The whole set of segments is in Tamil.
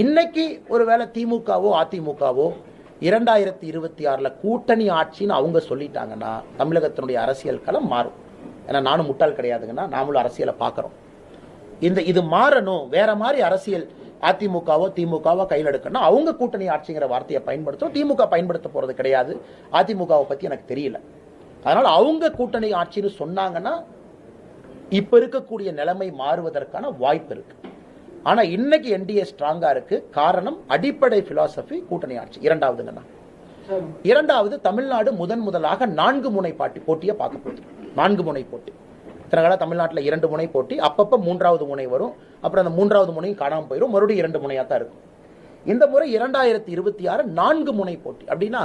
இன்னைக்கு ஒருவேளை திமுகவோ அதிமுகவோ இரண்டாயிரத்தி இருபத்தி ஆறில் கூட்டணி ஆட்சின்னு அவங்க சொல்லிட்டாங்கன்னா தமிழகத்தினுடைய அரசியல் களம் மாறும். ஏன்னா நானும் முட்டாள் கிடையாதுங்கன்னா நாமளும் அரசியலை பார்க்குறோம். இந்த இது மாறணும். வேற மாதிரி அரசியல் அதிமுகவோ திமுகவோ கையில் எடுக்கணும் அவங்க கூட்டணி ஆட்சிங்கிற வார்த்தையை பயன்படுத்தும் திமுக பயன்படுத்த போகிறது கிடையாது. அதிமுகவை பற்றி எனக்கு தெரியல. அதனால் அவங்க கூட்டணி ஆட்சின்னு சொன்னாங்கன்னா இப்போ இருக்கக்கூடிய நிலைமை மாறுவதற்கான வாய்ப்பு இருக்குது ஆனா இன்னைக்கு என்டிஏ ஸ்ட்ராங்கா இருக்கு. காரணம் அடிப்படை பிலாசபி கூட்டணி ஆட்சி. இரண்டாவதுங்கண்ணா இரண்டாவது தமிழ்நாடு முதன் முதலாக நான்கு முனை பாட்டி போட்டியை பார்க்க போகுது. நான்கு முனை போட்டி. இத்தனை காலம் தமிழ்நாட்டில் இரண்டு முனை போட்டி அப்பப்போ மூன்றாவது முனை வரும். அப்புறம் அந்த மூன்றாவது முனையும் காணாமல் போயிடும் மறுபடியும் இரண்டு முனையாக தான் இருக்கும். இந்த முறை இரண்டாயிரத்தி இருபத்தி ஆறு நான்கு முனை போட்டி. அப்படின்னா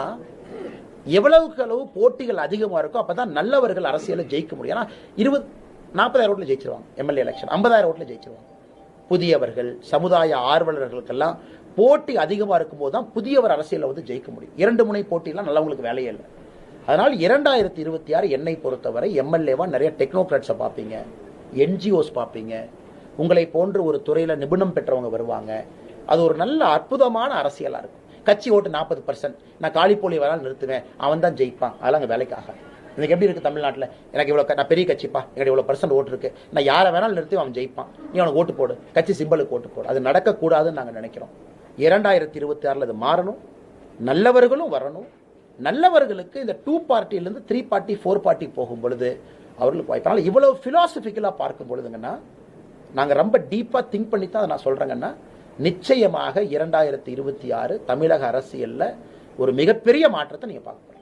எவ்வளவுக்கு அளவு போட்டிகள் அதிகமாக இருக்கோ அப்பதான் நல்லவர்கள் அரசியலை ஜெயிக்க முடியும். ஏன்னா இருபது நாற்பதாயிரம் ஓட்டில் ஜெயிச்சிருவாங்க. எம்எல்ஏ எலெக்ஷன் ஐம்பதாயிரம் ஓட்டில் ஜெயிச்சிருவாங்க. புதியவர்கள் சமுதாய ஆர்வலர்களுக்கெல்லாம் போட்டி அதிகமாக இருக்கும்போது தான் புதியவர் அரசியலில் வந்து ஜெயிக்க முடியும். இரண்டு முனை போட்டிலாம் நல்லவங்களுக்கு வேலையே இல்லை. அதனால் இரண்டாயிரத்தி இருபத்தி ஆறு என்னை பொறுத்தவரை எம்எல்ஏவாக நிறைய டெக்னோக்ராட்ஸை பார்ப்பீங்க. என்ஜிஓஸ் பார்ப்பீங்க. உங்களை போன்று ஒரு துறையில் நிபுணம் பெற்றவங்க வருவாங்க. அது ஒரு நல்ல அற்புதமான அரசியலாக இருக்கும். கட்சி ஓட்டு நாற்பது பர்சன்ட் நான் காலிப்போலி வேணாலும் நிறுத்துவேன். அவன் தான் ஜெயிப்பான். அதெல்லாம் அங்கே வேலைக்காக இன்னைக்கு எப்படி இருக்கு தமிழ்நாட்டில்? எனக்கு இவ்வளோ நான் பெரிய கட்சிப்பா. எனக்கு இவ்வளோ பர்சன்ட் ஓட்டு இருக்கு. நான் யாரை வேணாலும் நிறுத்தி அவன் ஜெயிப்பான். நீ அவனுக்கு ஓட்டு போடு. கட்சி சிம்பலுக்கு ஓட்டு போடு. அது நடக்கக்கூடாதுன்னு நாங்கள் நினைக்கிறோம். இரண்டாயிரத்தி இருபத்தி ஆறில் அது மாறணும். நல்லவர்களும் வரணும். நல்லவர்களுக்கு இந்த டூ பார்ட்டிலேருந்து த்ரீ பார்ட்டி ஃபோர் பார்ட்டி போகும் பொழுது அவர்களுக்கு வாய்ப்பு. அதனால் இவ்வளோ ஃபிலாசபிக்கலாக பார்க்கும் பொழுதுங்கன்னா நாங்கள் ரொம்ப டீப்பாக திங்க் பண்ணி தான் அதை நான் சொல்கிறேங்கன்னா நிச்சயமாக இரண்டாயிரத்தி இருபத்தி ஆறு தமிழக அரசியலில் ஒரு மிகப்பெரிய மாற்றத்தை நீங்கள் பார்க்க